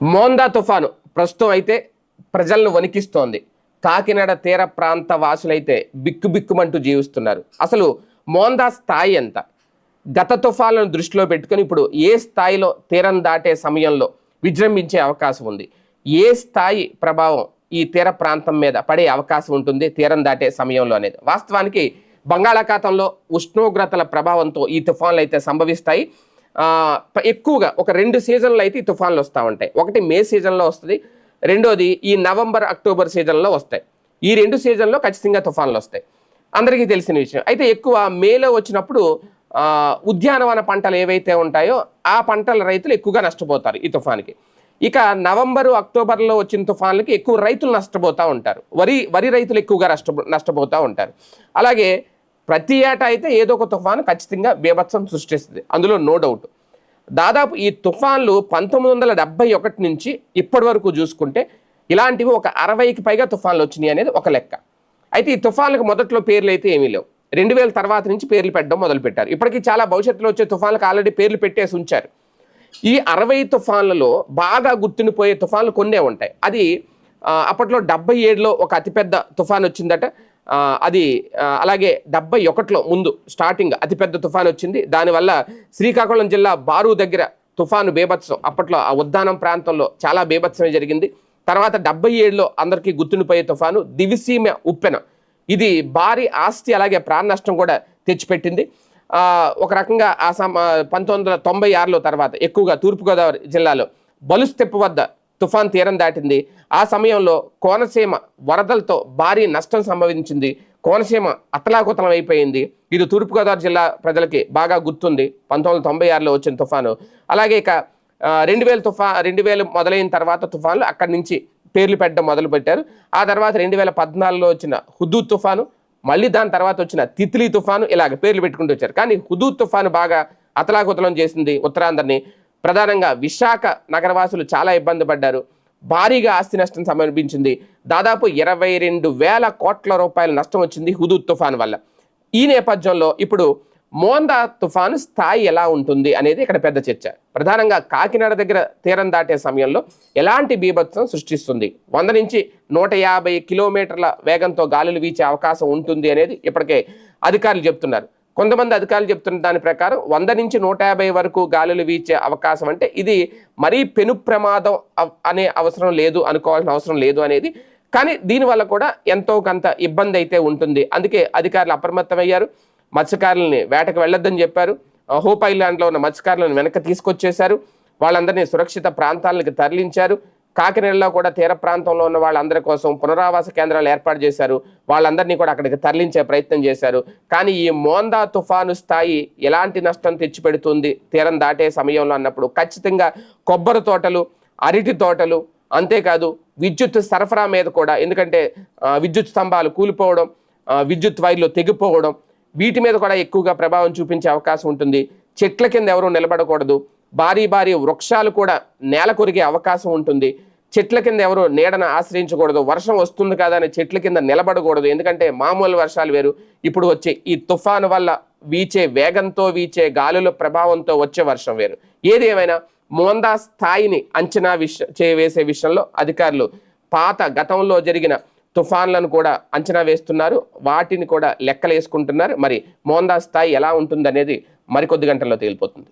మోందా తుఫాను. ప్రస్తుతం అయితే ప్రజలను వణికిస్తోంది. కాకినాడ తీర ప్రాంత వాసులైతే బిక్కుబిక్కుమంటూ జీవిస్తున్నారు. అసలు మోందా స్థాయి ఎంత? గత తుఫాన్లను దృష్టిలో పెట్టుకొని ఇప్పుడు ఏ స్థాయిలో తీరం దాటే సమయంలో విజృంభించే అవకాశం ఉంది? ఏ స్థాయి ప్రభావం ఈ తీర ప్రాంతం మీద పడే అవకాశం ఉంటుంది తీరం దాటే సమయంలో అనేది? వాస్తవానికి బంగాళాఖాతంలో ఉష్ణోగ్రతల ప్రభావంతో ఈ తుఫాన్లు అయితే సంభవిస్తాయి. ఎక్కువగా ఒక రెండు సీజన్లు అయితే ఈ తుఫాన్లు వస్తూ ఉంటాయి. ఒకటి మే సీజన్లో వస్తుంది రెండోది ఈ నవంబర్ అక్టోబర్ సీజన్లో వస్తాయి. ఈ రెండు సీజన్లో ఖచ్చితంగా తుఫాన్లు వస్తాయి. అందరికీ తెలిసిన విషయం. అయితే ఎక్కువ మేలో వచ్చినప్పుడు ఉద్యానవన పంటలు ఏవైతే ఉంటాయో ఆ పంటల రైతులు ఎక్కువగా నష్టపోతారు ఈ తుఫాన్కి. ఇక నవంబరు అక్టోబర్లో వచ్చిన తుఫాన్లకి ఎక్కువ రైతులు నష్టపోతూ ఉంటారు. వరి వరి రైతులు ఎక్కువగా నష్ట నష్టపోతూ ఉంటారు. అలాగే ప్రతి ఏటా అయితే ఏదో ఒక తుఫాను ఖచ్చితంగా బీభత్సం సృష్టిస్తుంది. అందులో నో డౌట్ దాదాపు ఈ తుఫాన్లు పంతొమ్మిది వందల డెబ్బై ఒకటి నుంచి ఇప్పటి వరకు చూసుకుంటే ఇలాంటివి ఒక అరవైకి పైగా తుఫాన్లు వచ్చినాయి అనేది ఒక లెక్క. అయితే ఈ తుఫాన్లకు మొదట్లో పేర్లు అయితే ఏమీ లేవు. రెండు వేల తర్వాత నుంచి పేర్లు పెట్టడం మొదలుపెట్టారు. ఇప్పటికీ చాలా భవిష్యత్తులో వచ్చే తుఫాన్లకు ఆల్రెడీ పేర్లు పెట్టేసి ఉంచారు. ఈ అరవై తుఫాన్లలో బాగా గుర్తుండిపోయే తుఫాన్లు కొన్నే ఉంటాయి. అది అప్పట్లో డెబ్బై ఏడులో ఒక అతిపెద్ద తుఫాన్ వచ్చిందట. అది అలాగే డెబ్బై ఒకటిలో ముందు స్టార్టింగ్ అతిపెద్ద తుఫాన్ వచ్చింది. దానివల్ల శ్రీకాకుళం జిల్లా బారు దగ్గర తుఫాను బీభత్సం. అప్పట్లో ఆ ఉద్దానం ప్రాంతంలో చాలా బీభత్సమే జరిగింది. తర్వాత డెబ్బై ఏడులో అందరికీ గుర్తుండిపోయే తుఫాను దివిసీమ ఉప్పెన. ఇది భారీ ఆస్తి అలాగే ప్రాణ నష్టం కూడా తెచ్చిపెట్టింది. ఒక రకంగా ఆ సమ పంతొమ్మిది వందల తొంభై ఆరులో తర్వాత ఎక్కువగా తూర్పుగోదావరి జిల్లాలో బలుస్తెప్పు వద్ద తుఫాన్ తీరం దాటింది. ఆ సమయంలో కోనసీమ వరదలతో భారీ నష్టం సంభవించింది. కోనసీమ అతలాకుతలం అయిపోయింది. ఇది తూర్పుగోదావరి జిల్లా ప్రజలకి బాగా గుర్తుంది. పంతొమ్మిది వందల తొంభై ఆరులో వచ్చిన తుఫాను. అలాగే ఇక రెండు వేల తుఫా రెండు వేలు మొదలైన తర్వాత తుఫాన్లు అక్కడి నుంచి పేర్లు పెట్టడం మొదలు పెట్టారు. ఆ తర్వాత రెండు వేల పద్నాలుగులో వచ్చిన హుదూద్ తుఫాను మళ్ళీ దాని తర్వాత వచ్చిన తిత్లీ తుఫాను ఇలాగ పేర్లు పెట్టుకుంటూ వచ్చారు. కానీ హుదూద్ తుఫాను బాగా అతలాకుతలం చేసింది ఉత్తరాంధ్రని. ప్రధానంగా విశాఖ నగరవాసులు చాలా ఇబ్బంది పడ్డారు. భారీగా ఆస్తి నష్టం సమర్పించింది. దాదాపు ఇరవై రెండు వేల కోట్ల రూపాయల నష్టం వచ్చింది హుదూద్ తుఫాన్ వల్ల. ఈ నేపథ్యంలో ఇప్పుడు మోందా తుఫాను స్థాయి ఎలా ఉంటుంది అనేది ఇక్కడ పెద్ద చర్చ. ప్రధానంగా కాకినాడ దగ్గర తీరం దాటే సమయంలో ఎలాంటి బీభత్సం సృష్టిస్తుంది? వంద నుంచి నూట యాభై కిలోమీటర్ల వేగంతో గాలులు వీచే అవకాశం ఉంటుంది అనేది ఇప్పటికే అధికారులు చెప్తున్నారు. కొంతమంది అధికారులు చెప్తున్న దాని ప్రకారం వంద నుంచి నూట యాభై వరకు గాలులు వీచే అవకాశం అంటే ఇది మరీ పెను ప్రమాదం అనే అవసరం లేదు అనుకోవాల్సిన అవసరం లేదు అనేది. కానీ దీనివల్ల కూడా ఎంతో కొంత ఇబ్బంది అయితే ఉంటుంది. అందుకే అధికారులు అప్రమత్తమయ్యారు. మత్స్యకారులని వేటకు వెళ్ళొద్దని చెప్పారు. హోప్ ఐలాండ్లో ఉన్న మత్స్యకారులను వెనక్కి తీసుకొచ్చేశారు. వాళ్ళందరినీ సురక్షిత ప్రాంతాలకు తరలించారు. కాకినాడలో కూడా తీర ప్రాంతంలో ఉన్న వాళ్ళందరి కోసం పునరావాస కేంద్రాలు ఏర్పాటు చేశారు. వాళ్ళందరినీ కూడా అక్కడికి తరలించే ప్రయత్నం చేశారు. కానీ ఈ మోందా తుఫాను స్థాయి ఎలాంటి నష్టం తెచ్చిపెడుతుంది? తీరం దాటే సమయంలో అన్నప్పుడు ఖచ్చితంగా కొబ్బరి తోటలు అరటి తోటలు అంతేకాదు విద్యుత్ సరఫరా మీద కూడా ఎందుకంటే విద్యుత్ స్తంభాలు కూలిపోవడం విద్యుత్ వైర్లు తెగిపోవడం వీటి మీద కూడా ఎక్కువగా ప్రభావం చూపించే అవకాశం ఉంటుంది. చెట్ల కింద ఎవరూ నిలబడకూడదు. భారీ భారీ వృక్షాలు కూడా నేల కొరిగే అవకాశం ఉంటుంది. చెట్ల కింద ఎవరు నీడను ఆశ్రయించకూడదు. వర్షం వస్తుంది కదా అని చెట్ల కింద నిలబడకూడదు. ఎందుకంటే మామూలు వర్షాలు వేరు. ఇప్పుడు వచ్చే ఈ తుఫాను వల్ల వీచే వేగంతో వీచే గాలుల ప్రభావంతో వచ్చే వర్షం వేరు. ఏది ఏమైనా మోందా స్థాయిని అంచనా విష చే వేసే విషయంలో అధికారులు పాత గతంలో జరిగిన తుఫాన్లను కూడా అంచనా వేస్తున్నారు. వాటిని కూడా లెక్కలేసుకుంటున్నారు. మరి మోందా స్థాయి ఎలా ఉంటుందనేది మరికొద్ది గంటల్లో తేలిపోతుంది.